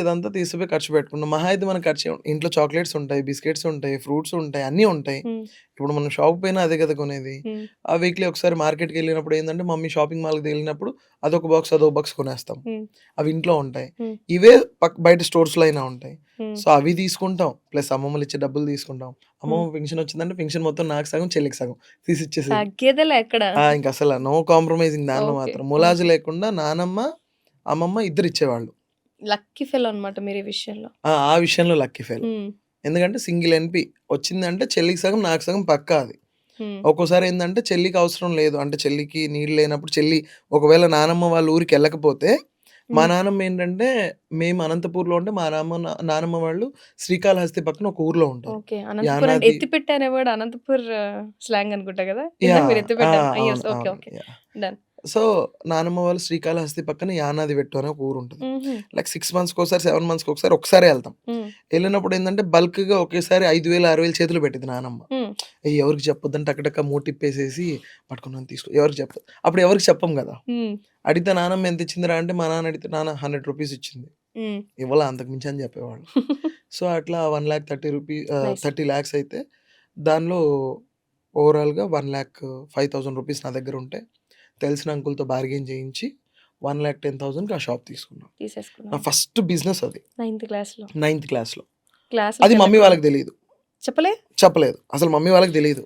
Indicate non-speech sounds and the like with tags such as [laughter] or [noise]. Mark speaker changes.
Speaker 1: ఇదంతా తీసుకుపోయి ఖర్చు పెట్టుకున్నాం. మహా అయితే మనకు ఖర్చు ఇంట్లో చాక్లెట్స్ ఉంటాయి బిస్కెట్స్ ఉంటాయి ఫ్రూట్స్ ఉంటాయి అన్నీ ఉంటాయి. ఇప్పుడు మనం షాప్ పోయినా అదే కదా కొనేది. ఆ వీక్లీ ఒకసారి మార్కెట్కి వెళ్ళినప్పుడు ఏంటంటే మమ్మీ షాపింగ్ మాల్కి వెళ్ళినప్పుడు అదొక బాక్స్ అదొక బాక్స్ కొనేస్తాం. అవి ఇంట్లో ఉంటాయి. ఇవే పక్క బయట స్టోర్స్లో అయినా ఉంటాయి. సో అవి తీసుకుంటాం. ప్లస్ అమ్మమ్మలు ఇచ్చే డబ్బులు తీసుకుంటాం. అమ్మమ్మ పెన్షన్ వచ్చిందంటే పెన్షన్ మొత్తం నాకు సగం చెల్లికి సగం తీసి ఇంక అసలు నో కాంప్రమైజింగ్ దానిలో. మాత్రం. ములాజు లేకుండా నానమ్మ అమ్మమ్మ ఇద్దరు ఇచ్చేవాళ్ళు.
Speaker 2: లక్కీ ఫెల్ అనమాట మీరు ఈ విషయంలో.
Speaker 1: ఆ, విషయంలో లక్కీ
Speaker 2: హ్మ్.
Speaker 1: ఎందుకంటే సింగిల్ ఎన్పి వచ్చిందంటే చెల్లికి సగం నాకు సగం పక్కా అది. ఒక్కోసారి ఏంటంటే చెల్లికి అవసరం లేదు. అంటే చెల్లికి నీళ్ళు లేనప్పుడు చెల్లి ఒకవేళ నానమ్మ వాళ్ళ ఊరికి వెళ్ళకపోతే మా. నానమ్మ ఏంటంటే మేము అనంతపూర్లో ఉంటే మా నాన్న నానమ్మ వాళ్ళు శ్రీకాళహస్తి పక్కన ఒక ఊర్లో ఉంటారు.
Speaker 2: ఎత్తి పెట్టానే వాడు అనంతపూర్ స్లాంగ్ అనుకుంటా కదా?
Speaker 1: సో నానమ్మ వాళ్ళు శ్రీకాళహస్తి పక్కన యానాది పెట్టు అనే ఒక ఊరు ఉంటుంది లైక్ సిక్స్ మంత్స్కి ఒకసారి సెవెన్ మంత్స్కి ఒకసారి ఒకసారి వెళ్తాం. వెళ్ళినప్పుడు ఏంటంటే బల్క్గా ఒకేసారి ఐదు వేలు ఆరు వేలు చేతులు పెట్టింది నానమ్మ. ఎవరికి చెప్పొద్దంటే అక్కడక్క మూట తిప్పేసేసి పట్టుకున్నాను తీసుకో ఎవరికి చెప్పదు అప్పుడు ఎవరికి చెప్పం కదా. అడిగితే నానమ్మ ఎంత ఇచ్చిందిరా? అంటే మా నాన్న అడిగితే నాన్న హండ్రెడ్ రూపీస్ ఇచ్చింది. ఇవ్వాల? అంతకు మించి అని చెప్పేవాళ్ళు. [laughs] సో అట్లా one lakh thirty rupee
Speaker 2: nice
Speaker 1: thirty lakhs అయితే దానిలో ఓవరాల్గా one lakh five thousand rupees నా దగ్గర ఉంటే తెలిసిన అంకుల్తో బార్గెన్ చేయించి వన్ ల్యాక్ టెన్ థౌసండ్కి ఆ షాప్ తీసుకున్నాను నా
Speaker 2: తీసేసుకున్నాను
Speaker 1: ఫస్ట్ బిజినెస్ అది.
Speaker 2: నైన్త్ క్లాస్లో
Speaker 1: నైన్త్ క్లాస్లో.
Speaker 2: క్లాస్
Speaker 1: అది మమ్మీ వాళ్ళకి తెలియదు
Speaker 2: చెప్పలే?
Speaker 1: చెప్పలేదు. అసలు మమ్మీ వాళ్ళకి తెలియదు